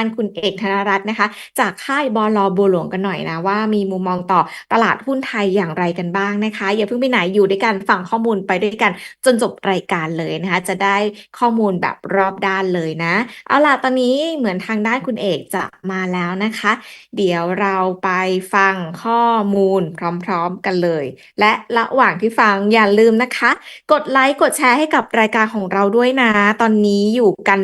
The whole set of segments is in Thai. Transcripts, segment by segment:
านคุณเอกธนรัตน์นะคะ จากค่ายบอลบัวหลวงกันหน่อยนะว่ามีมุมมองต่อตลาดหุ้นไทยอย่างไรกันบ้างนะคะ อย่าเพิ่งไปไหนอยู่ด้วยกันฟังข้อมูลไปด้วยกันจนจบรายการเลยนะคะ จะได้ข้อมูลแบบรอบด้านเลยนะ เอาล่ะตอนนี้เหมือนทางด้านคุณเอกจะมาแล้วนะคะ เดี๋ยวเราไปฟังข้อมูลพร้อมๆกันเลย และระหว่างที่ฟังอย่าลืมนะคะ กดไลค์กดแชร์ให้กับรายการของเราด้วยนะ ตอนนี้อยู่กัน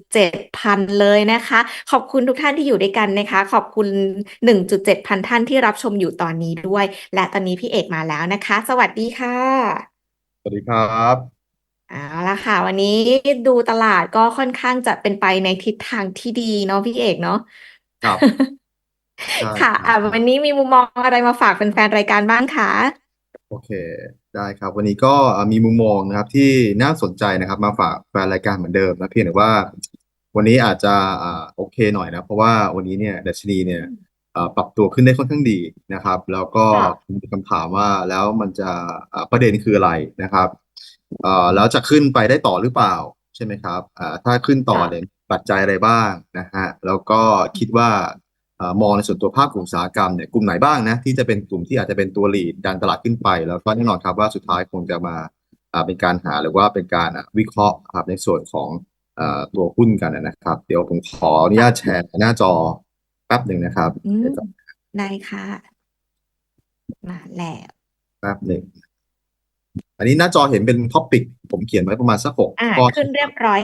1.7 พันเลยนะคะขอบคุณทุกท่านที่อยู่ด้วยกันนะคะ ขอบคุณ 1.7 พันท่านที่รับชมอยู่ตอนนี้ด้วย และตอนนี้พี่เอกมาแล้วนะคะ สวัสดีค่ะ สวัสดีครับเอาละค่ะ วันนี้ดูตลาดก็ค่อนข้างจะเป็นไปในทิศทางที่ดีเนาะพี่เอกเนาะครับใช่ค่ะครัอะบวันนี้มีมุมมองอะไรมาฝากแฟนๆรายการบ้างคะโอเคได้ครับ วันนี้ก็อะมีมุมมองนะครับที่น่าสนใจนะครับ มาฝากแฟนรายการเหมือนเดิมนะเพียงแต่ว่า วันนี้อาจจะอ่าโอเคหน่อยนะ เพราะว่าวันนี้เนี่ยดัชนีเนี่ยอ่าปรับตัวขึ้นได้ค่อนข้างดีนะครับ แล้วก็ค่ะมีคำถามว่าแล้วมันจะอ่าประเด็นคืออะไรนะครับเอ่อแล้วจะขึ้นไปได้ต่อหรือเปล่าใช่ไหมครับอ่าถ้าขึ้นต่อค่ะเนี่ยปัจจัยอะไรบ้างนะฮะแล้วก็คิดว่าเอ่อมองในส่วนตัวภาคกลุ่มอุตสาหกรรมเนี่ยกลุ่มไหนบ้างนะที่จะเป็นกลุ่มที่อาจจะเป็นตัวลีดดันตลาดขึ้นไป แล้วก็แน่นอนครับว่าสุดท้ายคงจะมาอ่าเป็นการหาหรือว่าเป็นการอะวิเคราะห์ครับในส่วนของเอ่อ ตัวหุ้นกันนะครับ เดี๋ยวผมขออนุญาตแชร์หน้าจอแป๊บหนึ่งนะครับอืมเดี๋ยวก่อนได้ค่ะ มาแล้วแป๊บหนึ่งอันนี้หน้าจอเห็นเป็นท็อปิกผมเขียนไว้ประมาณสักหกอ่าข้อขึ้นเรียบร้อย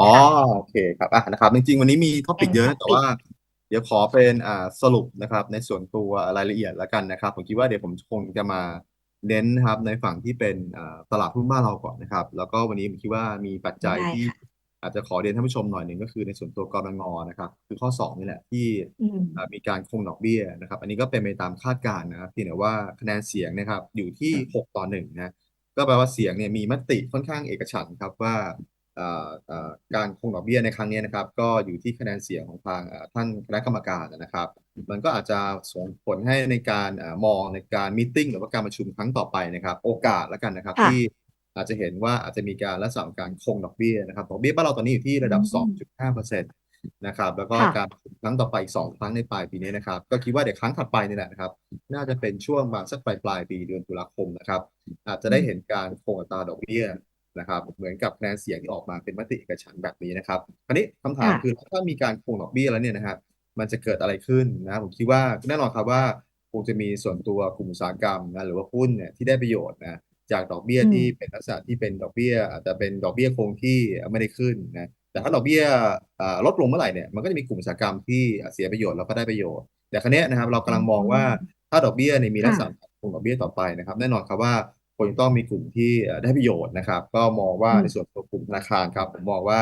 อ๋อค่ะโอเคครับอะนะครับ จริงๆ วันนี้มีท็อปิกเป็นเยอะนะแต่ topic ว่า เดี๋ยวขอเป็นอ่าสรุปนะครับ ในส่วนตัวรายละเอียดแล้วกันนะครับ ผมคิดว่าเดี๋ยวผมคงจะมาเน้นนะครับในฝั่งที่เป็นอ่าตลาดหุ้นบ้านเราก่อนนะครับ แล้วก็วันนี้ผมคิดว่ามีปัจจัยได้ที่ค่ะ อาจจะขอเรียนท่านผู้ชมหน่อยหนึ่งก็คือในส่วนตัวกรงงนะครับ คือข้อสองนี่แหละที่อืมอ่ามีการคงดอกเบี้ยนะครับ อันนี้ก็เป็นไปตามคาดการณ์นะครับเพียงแต่ว่าคะแนนเสียงนะครับอยู่ที่หกต่อหนึ่งนะก็แปลว่าเสียงเนี่ยมีมติค่อนข้างเอกฉันท์ครับว่าเอ่อเอ่อการคงดอกเบี้ยในครั้งนี้นะครับ ก็อยู่ที่คะแนนเสียงของทางเอ่อท่านคณะกรรมการนะครับ มันก็อาจจะส่งผลให้ในการเอ่อมองในการมีติ้งหรือว่าการประชุมครั้งต่อไปนะครับ โอกาสแล้วกันนะครับค่ะที่ อาจจะเห็นว่าอาจจะมีการลักษณะของการคงดอกเบี้ยนะครับดอกเบี้ยบ้านเราตอนนี้อยู่ที่ระดับอืม2.5เปอร์เซ็นต์นะครับแล้วก็ค่ะการประชุมครั้งต่อไปอีกสองครั้งในปลายปีนี้นะครับ ก็คิดว่าเดี๋ยวครั้งถัดไปนี่แหละนะครับ น่าจะเป็นช่วงประมาณสักปลายปลายปีเดือนตุลาคมนะครับ อาจจะได้เห็นการคงอัตราดอกเบี้ยนะครับ เหมือนกับคะแนนเสียงที่ออกมาเป็นมติเอกฉันท์แบบนี้นะครับคราวนี้คำถามค่ะคือถ้ามีการคงดอกเบี้ยแล้วเนี่ยนะครับมันจะเกิดอะไรขึ้นนะผมคิดว่าแน่นอนครับว่าคงจะมีส่วนตัวกลุ่มอุตสาหกรรมนะหรือว่าหุ้นเนี่ยที่ได้ประโยชน์นะ จากดอกเบี้ยอืมที่เป็นลักษณะที่เป็นดอกเบี้ยอาจจะเป็นดอกเบี้ยคงที่ไม่ได้ขึ้นนะแต่ถ้าดอกเบี้ยอ่าลดลงเมื่อไหร่เนี่ยมันก็จะมีกลุ่มอุตสาหกรรมที่เสียประโยชน์แล้วก็ได้ประโยชน์ แต่ครั้นี้ยนะครับเรากำลังมองว่าถ้าดอกเบี้ยเนี่ยมีลักษณะคงดอกเบี้ยต่อไปนะครับ แน่นอนครับว่าคงจะต้องมีกลุ่มที่เอ่อได้ประโยชน์นะครับ ก็มองว่าอืมในส่วนของกลุ่มธนาคารครับผมมองว่า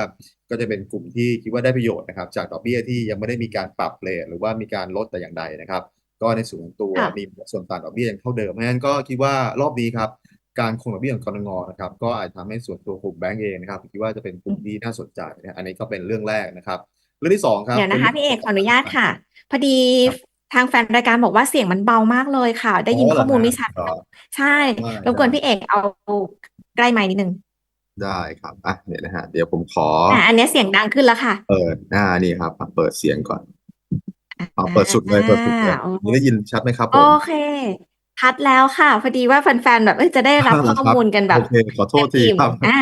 ก็จะเป็นกลุ่มที่คิดว่าได้ประโยชน์นะครับ จากดอกเบี้ยที่ยังไม่ได้มีการปรับเรทหรือว่ามีการลดแต่อย่างใดนะครับ ก็ในส่วนของตัวค่ะมีส่วนต่างดอกเบี้ยยังเท่าเดิมเพราะฉะนั้นก็คิดว่ารอบนี้ครับ การคงดอกเบี้ยของกรงงนะครับ ก็อาจทำให้ส่วนตัวกลุ่มแบงก์เองนะครับผมคิดว่าจะเป็นกลุ่มที่น่าสนใจนะอันนี้ก็เป็นเรื่องแรกนะครับเรื่องที่สองครับเดี๋ยวนะคะเป็นพี่เอกขออนุญาตค่ะ พอดีครับทางแฟนรายการบอกว่าเสียงมันเบามากเลยค่ะ ได้ยินอ๋อเหรข้ออมูลไม่ฮะชัดอ๋อใช่ได้รบกวนได้พี่เอกเอาใกล้ไมค์นิดนึงได้ครับอะเดี๋ยวนะฮะเดี๋ยวผมขออ่าอันเนี้ยเสียงดังขึ้นแล้วค่ะ เปิดหน้านี่ครับอะเปิดเสียงก่อนอ่าเอาเปิดสุดเลยเปิดสุดเลยโอ้นี่ได้ยินชัดไหมครับผโอมเค ชัดแล้วค่ะ พอดีว่าแฟนๆแบบเอ้ยจะได้รับข้อมูลกันแบบโอเคขอโทษทีอิ่มครับอ่า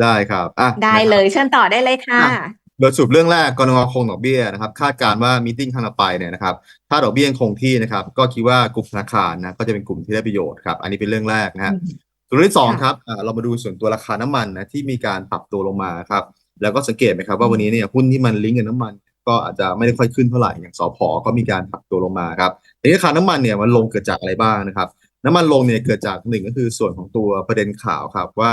ได้ครับอะได้นะครับเลยเชิญต่อได้เลยค่ะอะโดยสรุปเรื่องแรกกรงงคงดอกเบี้ยนะครับ คาดการณ์ว่ามีติ้งครั้งต่อไปเนี่ยนะครับ ถ้าดอกเบี้ยยังคงที่นะครับ ก็คิดว่ากลุ่มธนาคารนะก็จะเป็นกลุ่มที่ได้ประโยชน์ครับ อันนี้เป็นเรื่องแรกนะฮะอืมส่วนที่สองค่ะครับอ่าเรามาดูส่วนตัวราคาน้ำมันนะที่มีการปรับตัวลงมาครับ แล้วก็สังเกตไหมครับว่าวันนี้เนี่ยหุ้นที่มันลิงก์กับน้ำมัน ก็อาจจะไม่ได้ค่อยขึ้นเท่าไหร่อย่างสอพก็มีการปรับตัวลงมาครับทีนี้ราคาน้ำมันเนี่ยมันลงเกิดจากอะไรบ้างนะครับน้ำมันลงเนี่ยเกิดจากหนึ่งก็คือส่วนของตัวประเด็นข่าวครับว่า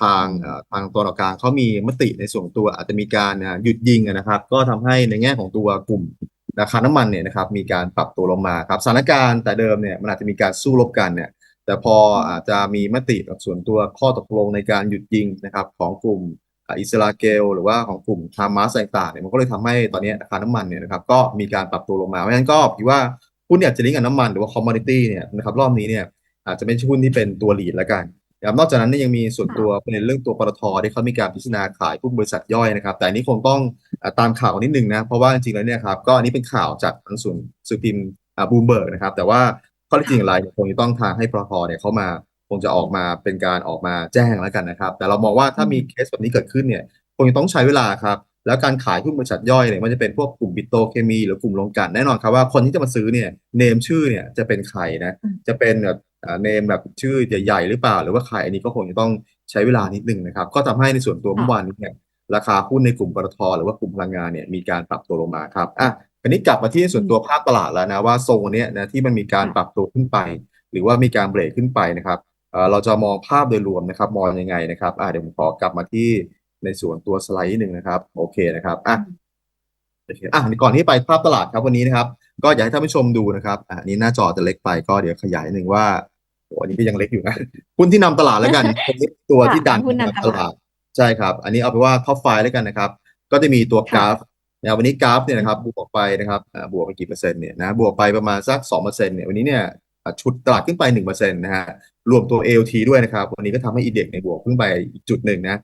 ทางทางตัวออกกลางเขามีมติในส่วนตัวอาจจะมีการหยุดยิงนะครับ ก็ทำให้ในแง่ของตัวกลุ่มราคาน้ำมันเนี่ยนะครับมีการปรับตัวลงมาครับสถานการณ์แต่เดิมเนี่ยมันอาจจะมีการสู้รบกันเนี่ยแต่พออาจจะมีมติกับส่วนตัวข้อตกลงในการหยุดยิงนะครับของกลุ่ม อ่าอิสราเอลหรือว่าของกลุ่มฮามาสต่างๆเนี่ยมันก็เลยทำให้ตอนนี้ราคาน้ำมันเนี่ยนะครับก็มีการปรับตัวลงมาเพราะฉะนั้นก็คิดว่าหุ้นเนี่ยจะลิงก์กับน้ำมันหรือว่าคอมมอดิตี้เนี่ยนะครับรอบนี้เนี่ยอาจจะไม่ใช่หุ้นที่เป็นตัวลีดแล้วกันนะครับนอกจากนั้นเนี่ยยังมีส่วนตัวประเด็นเรื่องตัวปตทที่เขามีการพิจารณาขายหุ้นบริษัทย่อยนะครับ แต่อันนี้คงต้องอ่าตามข่าวนิดนึงนะ เพราะว่าจริงๆแล้วเนี่ยครับก็อันนี้เป็นข่าวจากทางส่วนสื่อพิมพ์บูมเบิร์กนะครับ แต่ว่าข้อเท็จจริงอย่างไรเนี่ยคงจะต้องทางให้ปตทเนี่ยเขามา คงจะออกมาเป็นการออกมาแจ้งแล้วกันนะครับ แต่เรามองว่าถ้ามีเคสแบบนี้เกิดขึ้นเนี่ยคงจะต้องใช้เวลาครับแล้วการขายหุ้นบริษัทย่อยเนี่ยมันจะเป็นพวกกลุ่มปิโตรเคมี หรือกลุ่มโรงกลั่นแน่นอนครับว่าคนที่จะมาซื้อเนี่ยเนมชื่อเนี่ยจะเป็นใครนะอืมจะเป็นแบบเนมแบบชื่อใหญ่ๆหรือเปล่า หรือว่าใครอันนี้ก็คงจะต้องใช้เวลานิดนึงนะครับ ก็ทำให้ในส่วนตัวเมื่อวานนี้เนี่ยราคาหุ้นในกลุ่มปตทหรือว่ากลุ่มพลังงานเนี่ยมีการปรับตัวลงมาครับอะอันนี้กลับมาที่ส่วนตัวภาพตลาดแล้วนะว่าทรงอันเนี้ยนะที่มันมีการปรับตัวขึ้นไป หรือว่ามีการเบรกขึ้นไปนะครับเอ่อ เราจะมองภาพโดยรวมนะครับมองยังไงนะครับอะเดี๋ยวผมขอกลับมาที่ในส่วนตัวสไลด์นิดนึงนะครับ โอเคนะครับอะโอเคอะก่อนที่ไปภาพตลาดครับวันนี้นะครับ ก็อยากให้ท่านผู้ชมดูนะครับอะอันนี้หน้าจอจะเล็กไปก็เดี๋ยวขยายหนึ่งว่าโอ้อันนี้ก็ยังเล็กอยู่นะหุ้นที่นำตลาดแล้วกันเป็นตัวที่ดันค่ะหุ้นนำตลาดใช่ครับ อันนี้เอาไปนว่าท็อปไฟแล้วกันนะครับ ก็จะมีตัวกค่ะราฟนะครับวันนี้กราฟเนี่ยนะครับบวกไปนะครับอ่าบวกไปกี่เปอร์เซ็นต์เนี่ยนะบวกไปประมาณสักสองเปอร์เซ็นต์เนี่ยวันนี้เนี่ยอะ ชุดตลาดขึ้นไปหนึ่งเปอร์เซ็นต์นะฮะรวมตัว ALT ด้วยนะครับ วันนี้ก็ทำให้อีเด็กในยบวกขึ้นไปอีกจุดหนึ่งนะ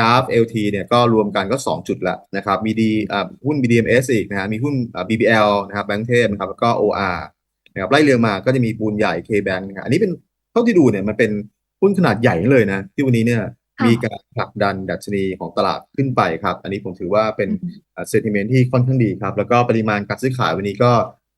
กราฟ LT เนี่ยก็รวมกันก็ 2 จุดละนะครับมีดีอ่าหุ้น BDMs อีกนะฮะมีหุ้นอ่า BBL นะครับแบงก์เทพนะครับแล้วก็ OR นะครับไล่เรียงมาก็จะมีปูนใหญ่ KBank นะครับอันนี้เป็นเท่าที่ดูเนี่ยมันเป็นหุ้นขนาดใหญ่เลยนะ ที่วันนี้เนี่ยค่ะมีการผลักดันดัชนีของตลาดขึ้นไปครับ อันนี้ผมถือว่าเป็นเซนติเมนต์ที่ค่อนข้างดีครับ แล้วก็ปริมาณการซื้อขายวันนี้ก็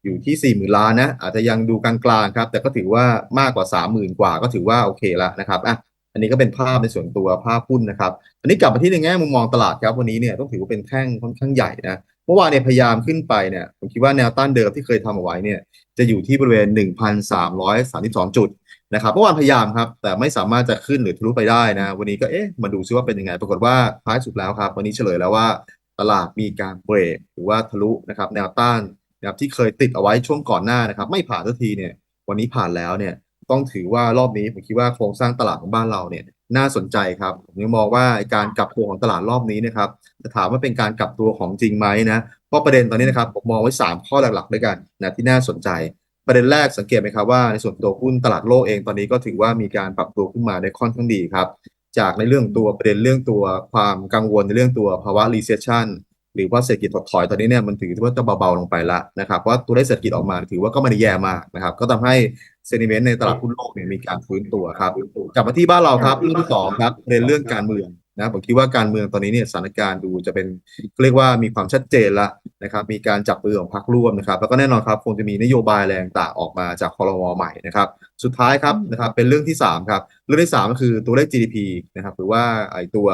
อยู่ที่ 4 0,000 ล้านนะ อาจจะยังดูกลางๆครับ แต่ก็ถือว่ามากกว่า 30,000 กว่าก็ถือว่าโอเคแล้วนะครับอะอันนี้ก็เป็นภาพในส่วนตัวภาพหุ้นนะครับ อันนี้กลับมาที่ในแง่มุมมองตลาดครับวันนี้เนี่ยต้องถือว่าเป็นแท่งค่อนข้างใหญ่นะ เมื่อวานเนี่ยพยายามขึ้นไปเนี่ยผมคิดว่าแนวต้านเดิมที่เคยทำเอาไว้เนี่ยจะอยู่ที่บริเวณ 1,332 จุดนะครับเมื่อวานพยายามครับ แต่ไม่สามารถจะขึ้นหรือทะลุไปได้นะ วันนี้ก็เอ๊ะมาดูซิว่าเป็นยังไง ปรากฏว่าท้ายสุดแล้วครับ วันนี้เฉลยแล้วว่าตลาดมีการเบรกหรือว่าทะลุนะครับแนวต้าน นะครับที่เคยติดเอาไว้ช่วงก่อนหน้านะครับ ไม่ผ่านสักทีเนี่ย วันนี้ผ่านแล้วเนี่ยต้องถือว่ารอบนี้ผมคิดว่าโครงสร้างตลาดของบ้านเราเนี่ย น่าสนใจครับผมยังมองว่าการกลับตัวของตลาดรอบนี้นะครับจะถามว่าเป็นการกลับตัวของจริงไหมนะเพราะประเด็นตอนนี้นะครับผมมองไว้ 3 ข้อหลักๆด้วยกันนะที่น่าสนใจ ประเด็นแรกสังเกตไหมครับว่าในส่วนตัวหุ้นตลาดโลกเองตอนนี้ก็ถือว่ามีการปรับตัวขึ้นมาได้ค่อนข้างดีครับจากในเรื่องตัวประเด็นเรื่องตัวความกังวลในเรื่องตัวภาวะ recession หรือว่าเศรษฐกิจถดถอยตอนนี้เนี่ยมันถือว่าจะเบาๆลงไปละนะครับว่าตัวเลขเศรษฐกิจออกมาถือว่าก็ไม่ได้แย่มากนะครับ ก็ทำให้เซนิเมนต์ในตลาดหุ้นโลกเนี่ยมีการฟื้นตัวครับกลับมาที่บ้านเราครับเรื่องที่สองครับประเด็นเรื่องการเมืองนะผมคิดว่าการเมืองตอนนี้เนี่ยสถานการณ์ดูจะเป็นเรียกว่ามีความชัดเจนละนะครับ มีการจับมือของพรรคร่วมนะครับ แล้วก็แน่นอนครับคงจะมีนโยบายแรงต่างออกมาจากคอรมอใหม่นะครับ สุดท้ายครับนะครับเป็นเรื่องที่สามครับเรื่องที่สามก็คือตัวเลข GDP นะครับหรือว่าไอตัว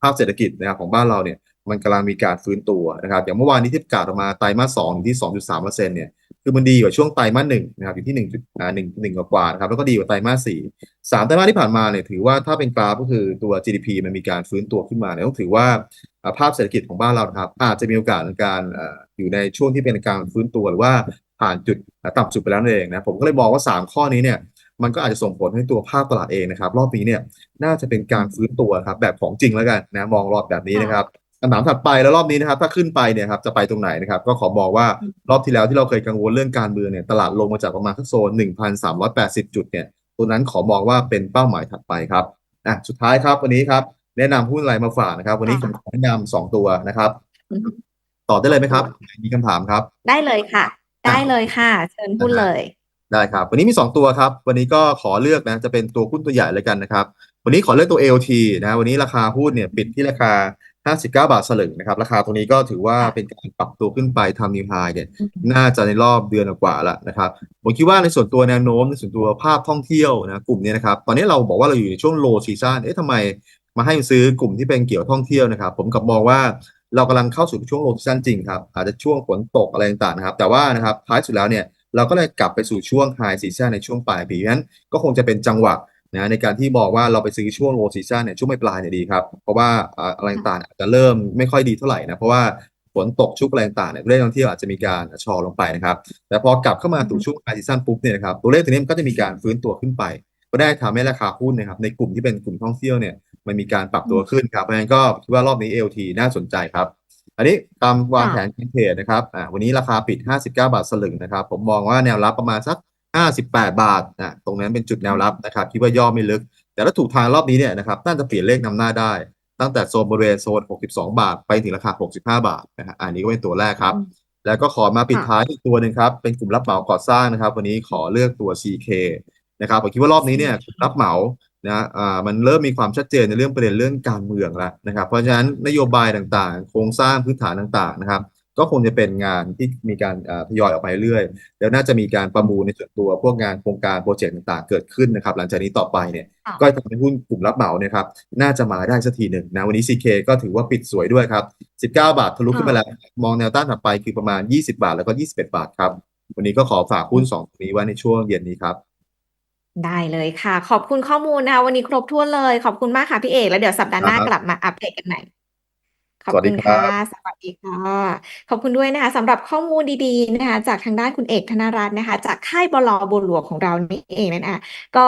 ภาพเศรษฐกิจนะครับของบ้านเราเนี่ย มันกำลังมีการฟื้นตัวนะครับ อย่างเมื่อวานนี้ที่ประกาศออกมาไตรมาสสองอยู่ที่2.3เปอร์เซ็นต์เนี่ยคือมันดีกว่าช่วงไตรมาสหนึ่งนะครับอยู่ที่1จุดอ่า1 1กว่านะครับแล้วก็ดีกว่าไตรมาสสี่สามไตรมาสที่ผ่านมาเนี่ยถือว่าถ้าเป็นกราฟก็คือตัว GDP มันมีการฟื้นตัวขึ้นมาเนี่ยต้องถือว่าภาพเศรษฐกิจของบ้านเรานะครับอาจจะมีโอกาสในการอยู่ในช่วงที่เป็นการฟื้นตัวหรือว่าผ่านจุดต่ำสุดไปแล้วนั่นเองนะผมก็เลยมองว่า 3 ข้อนี้เนี่ยมันก็อาจจะส่งผลให้ตัวภาพตลาดเองนะครับ รอบนี้เนี่ยน่าจะเป็นการฟื้นตัวครับแบบของจริงแล้วกันนะมองรอบแบบนี้นะครับ คำถามถัดไปแล้วรอบนี้นะครับ ถ้าขึ้นไปเนี่ยครับจะไปตรงไหนนะครับ ก็ขอบอกว่ารอบที่แล้วที่เราเคยกังวลเรื่องการเมืองเนี่ยตลาดลงมาจากประมาณสักโซน 1,380 จุดเนี่ยตัวนั้นขอมองว่าเป็นเป้าหมายถัดไปครับอะสุดท้ายครับวันนี้ครับ แนะนำหุ้นอะไรมาฝากนะครับ วันนี้ผมขอแนะนำสองตัวนะครับอืมต่อได้เลยไหมครับ มีคำถามครับ ได้เลยค่ะ ได้เลยค่ะ เชิญพูดเลย ได้ครับ วันนี้มี 2 ตัวครับ วันนี้ก็ขอเลือกนะ จะเป็นตัวหุ้นตัวใหญ่เลยกันนะครับ วันนี้ขอเลือกตัว AOT นะ วันนี้ราคาหุ้นเนี่ยปิดที่ราคา 59 บาทสลึงนะครับ ราคาตรงนี้ก็ถือว่าค่ะเป็นการปรับตัวขึ้นไปทำนิวไฮเนี่ยน่าจะในรอบเดือนกว่าแล้วนะครับผมคิดว่าในส่วนตัวแนวโน้มในส่วนตัวภาพท่องเที่ยวนะกลุ่มเนี้นะครับ ตอนนี้เราบอกว่าเราอยู่ในช่วง low season เอ๊ะทำไมมาให้ซื้อกลุ่มที่เป็นเกี่ยวท่องเที่ยวนะครับ ผมกลับมองว่าเรากำลังเข้าสู่ช่วง low season จริงครับ อาจจะช่วงฝนตกอะไรต่างๆนะครับ แต่ว่านะครับท้ายสุดแล้วเนี่ยเราก็เลยกลับไปสู่ช่วง high season ในช่วงปลายปีเพราะฉะนั้นก็คงจะเป็นจังหวะ นะในการที่บอกว่าเราไปซื้อช่วง low season เนี่ยช่วงปลายๆเนี่ยดีครับ เพราะว่าอ่าอะไรต่างๆอาจจะเริ่มไม่ค่อยดีเท่าไหร่นะ เพราะว่าฝนตกชุกอะไรต่างๆเนี่ยตัวเลขท่องเที่ยวอาจจะมีการชะลอลงไปนะครับ แต่พอกลับเข้ามาสู่ช่วง high season ปุ๊บเนี่ยนะครับตัวเลขตัวนี้มันก็จะมีการฟื้นตัวขึ้นไป ก็ได้ทำให้ราคาหุ้นนะครับในกลุ่มที่เป็นกลุ่มท่องเที่ยวเนี่ยมันมีการปรับตัวขึ้นครับเพราะฉะนั้นก็คิดว่ารอบนี้ LT น่าสนใจครับ อันนี้ตามวางแผนการเทรดนะครับอ่าวันนี้ราคาปิด 59 บาทสลึงนะครับผมมองว่าแนวรับประมาณสัก 58 บาทนะตรงนั้นเป็นจุดแนวรับนะครับคิดว่าย่อไม่ลึก แต่ถ้าถูกทางรอบนี้เนี่ยนะครับน่าจะเปลี่ยนเลขนำหน้าได้ ตั้งแต่โซนบริเวณโซน 62 บาท ไปถึงราคา 65 บาทนะฮะอันนี้ก็เป็นตัวแรกครับอืมแล้วก็ขอมาปิดค่ะท้ายอีกตัวหนึ่งครับ เป็นกลุ่มรับเหมาก่อสร้างนะครับ วันนี้ขอเลือกตัว CK นะครับผมคิดว่ารอบนี้เนี่ยกลุ่มรับเหมานะอ่ามันเริ่มมีความชัดเจนในเรื่องประเด็นเรื่องการเมืองแล้วนะครับ เพราะฉะนั้นนโยบายต่างๆ โครงสร้างพื้นฐานต่างๆนะครับ ก็คงจะเป็นงานที่มีการอ่าทยอยออกไปเรื่อยแล้วน่าจะมีการประมูลในส่วนตัวพวกงานโครงการโปรเจกต์ต่างๆ เกิดขึ้นนะครับ หลังจากนี้ต่อไปเนี่ยค่ะก็ทำให้หุ้นกลุ่มรับเหมาเนี่ยครับน่าจะมาได้สักทีหนึ่งนะวันนี้ CK ก็ถือว่าปิดสวยด้วยครับ 19 บาททะลุขึ้นไปแล้วมองแนวต้านถัดไปคือประมาณ 20 บาทแล้วก็ 21 บาทครับวันนี้ก็ขอฝากหุ้นสองตัวนี้ไว้ในช่วงเย็นนี้ครับได้เลยค่ะ ขอบคุณข้อมูลนะคะวันนี้ครบถ้วนเลย ขอบคุณมากค่ะพี่เอก แล้วเดี๋ยวสัปดาห์หน้าครับกลับมาอัปเดตกันใหม่ ขอบสวัสดีคุณครัค่ะบสวัสดีค่ะ ขอบคุณด้วยนะคะสำหรับข้อมูลดีๆนะคะจากทางด้านคุณเอกธนรัตน์นะคะ จากค่ายบลบัวหลวงของเรานี่เองนั่นเองก็